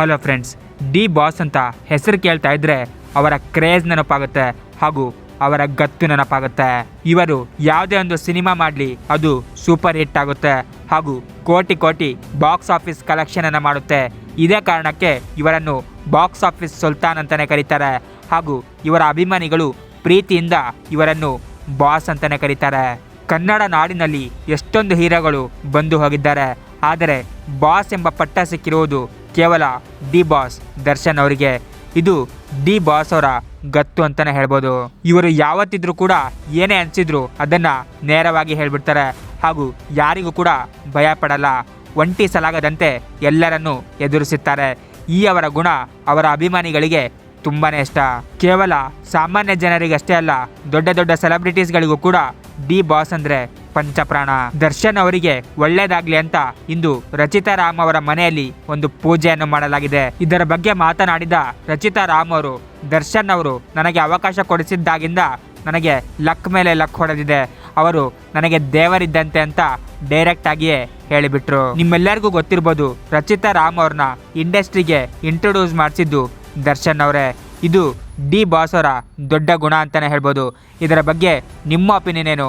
Hello friends D boss ಅಂತ ಹೆಸರು ಕೇಳ್ತಾ ಇದ್ರೆ ಅವರ ಕ್ರೇಜ್ ನೆನಪಾಗುತ್ತೆ ಹಾಗೂ ಅವರ ಗತ್ತು ನೆನಪಾಗುತ್ತೆ. ಇವರು ಯಾವುದೇ ಒಂದು ಸಿನಿಮಾ ಮಾಡಲಿ ಅದು ಸೂಪರ್ ಹಿಟ್ ಆಗುತ್ತೆ ಹಾಗೂ ಕೋಟಿ ಕೋಟಿ ಬಾಕ್ಸ್ ಆಫೀಸ್ ಕಲೆಕ್ಷನ್ ಅನ್ನು ಮಾಡುತ್ತೆ. ಇದೇ ಕಾರಣಕ್ಕೆ ಇವರನ್ನು ಬಾಕ್ಸ್ ಆಫೀಸ್ ಸುಲ್ತಾನ್ ಅಂತಾನೆ ಕರೀತಾರೆ ಹಾಗೂ ಇವರ ಅಭಿಮಾನಿಗಳು ಪ್ರೀತಿಯಿಂದ ಇವರನ್ನು ಬಾಸ್ ಅಂತಾನೆ ಕರೀತಾರೆ. ಕನ್ನಡ ನಾಡಿನಲ್ಲಿ ಎಷ್ಟೊಂದು ಹೀರೋಗಳು ಬಂದು ಹೋಗಿದ್ದಾರೆ, ಆದರೆ ಬಾಸ್ ಎಂಬ ಪಟ್ಟ ಸಿಕ್ಕಿರುವುದು ಕೇವಲ ಡಿ ಬಾಸ್ ದರ್ಶನ್ ಅವರಿಗೆ. ಇದು ಡಿ ಬಾಸ್ ಅವರ ಗತ್ತು ಅಂತಾನೆ ಹೇಳ್ಬೋದು. ಇವರು ಯಾವತ್ತಿದ್ರು ಕೂಡ ಏನೇ ಅನಿಸಿದ್ರು ಅದನ್ನ ನೇರವಾಗಿ ಹೇಳ್ಬಿಡ್ತಾರೆ. ಹಾಗೂ ಯಾರಿಗೂ ಕೂಡ ಭಯ ಪಡಲ್ಲ. ಒಂಟಿ ಸಲಾಗದಂತೆ ಎಲ್ಲರನ್ನೂ ಎದುರಿಸುತ್ತಾರೆ. ಈ ಅವರ ಗುಣ ಅವರ ಅಭಿಮಾನಿಗಳಿಗೆ ತುಂಬಾನೇ ಇಷ್ಟ. ಕೇವಲ ಸಾಮಾನ್ಯ ಜನರಿಗಷ್ಟೇ ಅಲ್ಲ, ದೊಡ್ಡ ದೊಡ್ಡ ಸೆಲೆಬ್ರಿಟೀಸ್ಗಳಿಗೂ ಕೂಡ ಡಿ ಬಾಸ್ ಅಂದ್ರೆ ಪಂಚಪ್ರಾಣ. ದರ್ಶನ್ ಅವರಿಗೆ ಒಳ್ಳೇದಾಗ್ಲಿ ಅಂತ ಇಂದು ರಚಿತಾ ರಾಮ್ ಅವರ ಮನೆಯಲ್ಲಿ ಒಂದು ಪೂಜೆಯನ್ನು ಮಾಡಲಾಗಿದೆ. ಇದರ ಬಗ್ಗೆ ಮಾತನಾಡಿದ ರಚಿತಾ ರಾಮ್ ಅವರು, ದರ್ಶನ್ ಅವರು ನನಗೆ ಅವಕಾಶ ಕೊಡಿಸಿದ್ದಾಗಿಂದ ನನಗೆ ಲಕ್ ಮೇಲೆ ಲಕ್ ಹೊಡೆದಿದೆ. ಅವರು ನನಗೆ ದೇವರಿದ್ದಂತೆ ಅಂತ ಡೈರೆಕ್ಟ್ ಆಗಿಯೇ ಹೇಳಿಬಿಟ್ರು. ನಿಮ್ಮೆಲ್ಲರಿಗೂ ಗೊತ್ತಿರ್ಬೋದು, ರಚಿತಾ ರಾಮ್ ಅವ್ರನ್ನ ಇಂಡಸ್ಟ್ರಿಗೆ ಇಂಟ್ರೊಡ್ಯೂಸ್ ಮಾಡಿಸಿದ್ದು ದರ್ಶನ್ ಅವರೇ. ಇದು ಡಿ ಬಾಸ್ ಅವರ ದೊಡ್ಡ ಗುಣ ಅಂತಲೇ ಹೇಳ್ಬೋದು. ಇದರ ಬಗ್ಗೆ ನಿಮ್ಮ ಒಪಿನಿಯನ್ ಏನು?